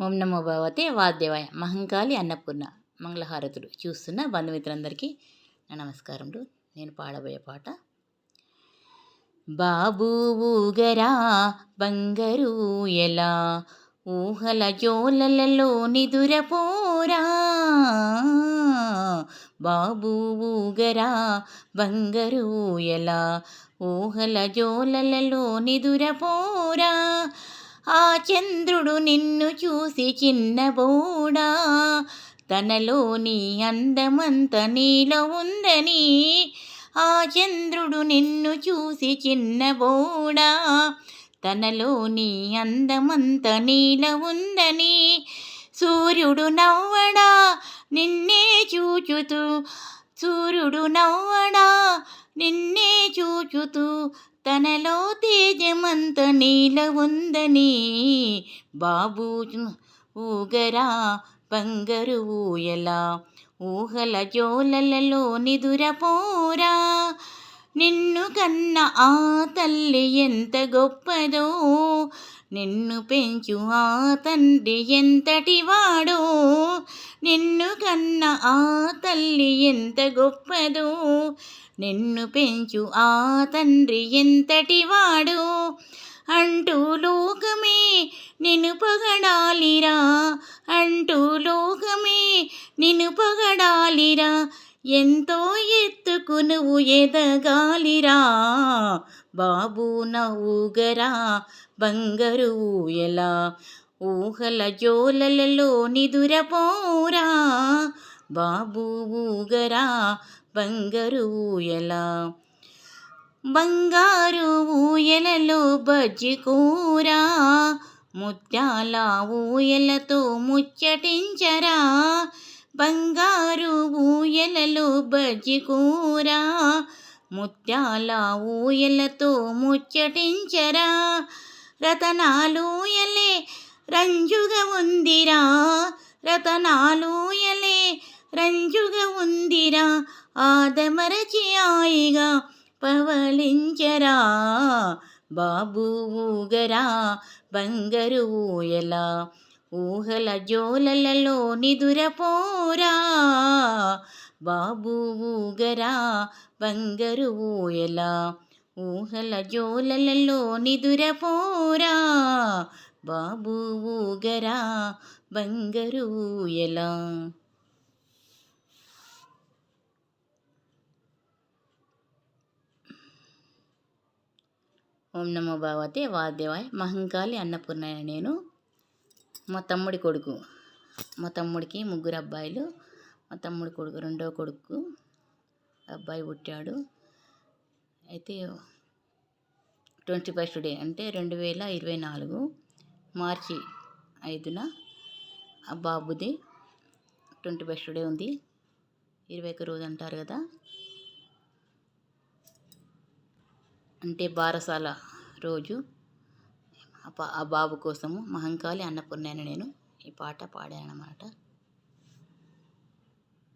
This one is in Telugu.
ఓం నమో భగవతే వాద్యవాయ మహంకాళి అన్నపూర్ణ మంగళహారతుడు చూస్తున్న బంధుమిత్రులందరికీ నా నమస్కారములు నేను పాడబోయే పాట. బాబు ఊగరా బంగరు ఎలా ఊహల జోలలలో నిదురపోరా. బాబు ఊగరా బంగరు ఎలా ఊహల జోలలలో నిదురపోరా. ఆ చంద్రుడు నిన్ను చూసి చిన్నబోడా తనలోని అందమంత నీలో ఉందని. ఆ చంద్రుడు నిన్ను చూసి చిన్నబోడా తనలోని అందమంత నీల ఉందని. సూర్యుడు నవ్వడా నిన్నే చూచుతూ. సూర్యుడు నవ్వడా నిన్నే చూచుతూ. తనలో తేజమంత నీల ఉందని బాబు ఊగరా బంగరు ఊయలా ఊహల జోలలలో నిదురపోరా. నిన్ను కన్న ఆ తల్లి ఎంత గొప్పదో నిన్ను పెంచు ఆ తండ్రి ఎంతటి వాడో నిన్ను కన్న ఆ తల్లి ఎంత గొప్పదో నిన్ను పెంచు ఆ తండ్రి ఎంతటి వాడు. అంటూ లోకమే నిన్ను పగడాలిరా అంటూ లోకమే నిన్ను పగడాలిరా ఎంతో ఎత్తుకు నువ్వు ఎదగాలిరా. బాబు నవ్వుగరా బంగారు ఎలా ఊహల జోలలలో నిదురపోరా. బాబు ఊగరా బంగారు ఊయల. బంగారు ఊయలలో బజ్జికూరా ముత్యాల ఊయలతో ముచ్చటించరా. బంగారు ఊయలలో బజ్జి ముత్యాల ఊయలతో ముచ్చటించరా రతనాలూయలే రంజుగా ఉందిరా రతనాలూయలే రంజుగా ఉందిరా ఆదమరచి ఆయిగా పవలించరా బాబు ఊగరా బంగరు ఊయలా ఊహల జోలలలో నిదురపోరా. బాబు ఊగరా బంగరు ఊయల. ఊహల జోలలలో నిదురపోరా. బాబు ఊగరా బంగరు ఊయల. ఓం నమో భగవతే వాద్యవాయ్ మహంకాళి అన్నపూర్ణయ్య నేను. మా తమ్ముడి కొడుకు. మా తమ్ముడికి ముగ్గురు అబ్బాయిలు మా తమ్ముడి కొడుకు రెండో కొడుకు అబ్బాయి పుట్టాడు. అయితే ట్వంటీ ఫస్ట్ డే అంటే రెండు వేల ఇరవై నాలుగు మార్చి ఐదున ఆ బాబుది ట్వంటీ ఫస్ట్ డే ఉంది. ఇరవై ఒక రోజు అంటారు కదా. అంటే బారసాల రోజు ఆ బాబు కోసము మహంకాళి అన్నపూర్ణ నేను ఈ పాట పాడాను అన్నమాట